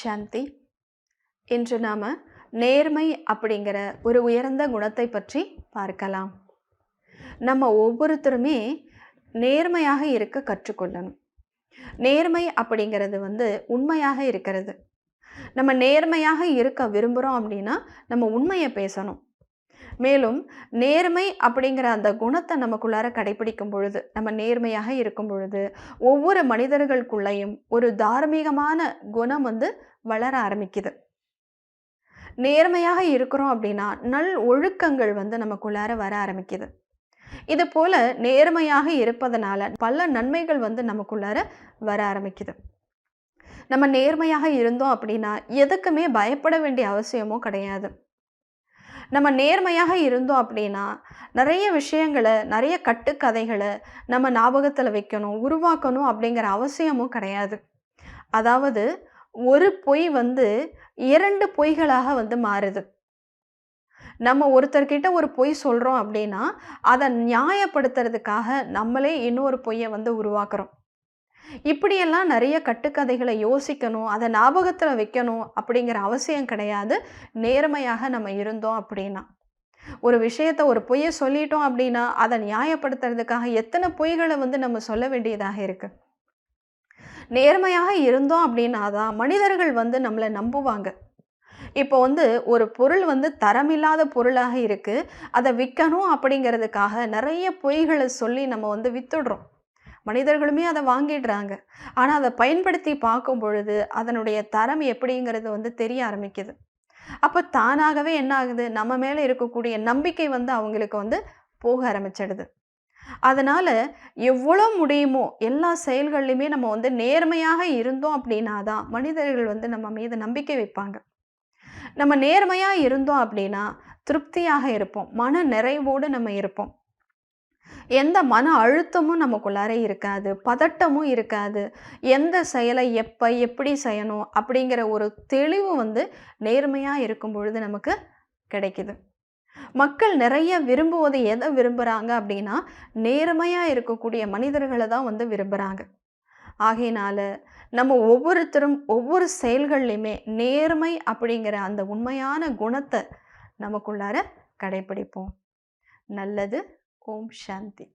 சாந்தி இன்று நாம் நேர்மை அப்படிங்கிற ஒரு உயர்ந்த குணத்தை பற்றி பார்க்கலாம். நம்ம ஒவ்வொருத்தருமே நேர்மையாக இருக்க கற்றுக்கொள்ளணும். நேர்மை அப்படிங்கிறது வந்து உண்மையாக இருக்கிறது. நம்ம நேர்மையாக இருக்க விரும்புகிறோம் அப்படின்னா நம்ம உண்மையை பேசணும். மேலும் நேர்மை அப்படிங்கிற அந்த குணத்தை நமக்குள்ளார கடைபிடிக்கும் பொழுது நம்ம நேர்மையாக இருக்கும் பொழுது ஒவ்வொரு மனிதர்களுக்குள்ளேயும் ஒரு தார்மீகமான குணம் வந்து வளர ஆரம்பிக்குது. நேர்மையாக இருக்கிறோம் அப்படின்னா நல் ஒழுக்கங்கள் வந்து நமக்குள்ளார வர ஆரம்பிக்குது. இது போல நேர்மையாக இருப்பதனால பல நன்மைகள் வந்து நமக்குள்ளார வர ஆரம்பிக்குது. நம்ம நேர்மையாக இருந்தோம் அப்படின்னா எதுக்குமே பயப்பட வேண்டிய அவசியமும் கிடையாது. நம்ம நேர்மையாக இருந்தோம் அப்படின்னா நிறைய விஷயங்களை நிறைய கட்டுக்கதைகளை நம்ம ஞாபகத்தில் வைக்கணும் உருவாக்கணும் அப்படிங்கிற அவசியமும் கிடையாது. அதாவது ஒரு பொய் வந்து இரண்டு பொய்களாக வந்து மாறுது. நம்ம ஒருத்தர்கிட்ட ஒரு பொய் சொல்கிறோம் அப்படின்னா அதை நியாயப்படுத்துறதுக்காக நம்மளே இன்னொரு பொய்யை வந்து உருவாக்குறோம். இப்படியெல்லாம் நிறைய கட்டுக்கதைகளை யோசிக்கணும் அதை ஞாபகத்தில் வைக்கணும் அப்படிங்கிற அவசியம் கிடையாது. நேர்மையாக நம்ம இருந்தோம் அப்படின்னா. ஒரு விஷயத்த ஒரு பொய்யை சொல்லிட்டோம் அப்படின்னா அதை நியாயப்படுத்துறதுக்காக எத்தனை பொய்களை வந்து நம்ம சொல்ல வேண்டியதாக இருக்கு? நேர்மையாக இருந்தோம் அப்படின்னா தான் மனிதர்கள் வந்து நம்மளை நம்புவாங்க. இப்போ வந்து ஒரு பொருள் வந்து தரமில்லாத பொருளாக இருக்குது அதை விற்கணும் அப்படிங்கிறதுக்காக நிறைய பொய்களை சொல்லி நம்ம வந்து வித்துடுறோம். மனிதர்களுமே அதை வாங்கிடுறாங்க. ஆனால் அதை பயன்படுத்தி பார்க்கும் பொழுது அதனுடைய தரம் எப்படிங்கிறது வந்து தெரிய ஆரம்பிக்குது. அப்போ தானாகவே என்ன ஆகுது? நம்ம மேலே இருக்கக்கூடிய நம்பிக்கை வந்து அவங்களுக்கு வந்து போக ஆரம்பிச்சிடுது. அதனால் எவ்வளோ முடியுமோ எல்லா செயல்கள்லையுமே நம்ம வந்து நேர்மையாக இருந்தோம் அப்படின்னா தான் மனிதர்கள் வந்து நம்ம மீது நம்பிக்கை வைப்பாங்க. நம்ம நேர்மையாக இருந்தோம் அப்படின்னா திருப்தியாக இருப்போம். மன நிறைவோடு நம்ம இருப்போம். எந்த மன அழுத்தமும் நமக்குள்ளார இருக்காது பதட்டமும் இருக்காது. எந்த செயலை எப்போ எப்படி செய்யணும் அப்படிங்கிற ஒரு தெளிவு வந்து நேர்மையாக இருக்கும் பொழுது நமக்கு கிடைக்குது. மக்கள் நிறைய விரும்புவதை எதை விரும்புகிறாங்க அப்படின்னா நேர்மையாக இருக்கக்கூடிய மனிதர்களை தான் வந்து விரும்புகிறாங்க ஆகையினால நம்ம ஒவ்வொருத்தரும் ஒவ்வொரு செயல்கள்லையுமே நேர்மை அப்படிங்கிற அந்த உண்மையான குணத்தை நமக்குள்ளார கடைபிடிப்போம். நல்லது ஓம் சாந்தி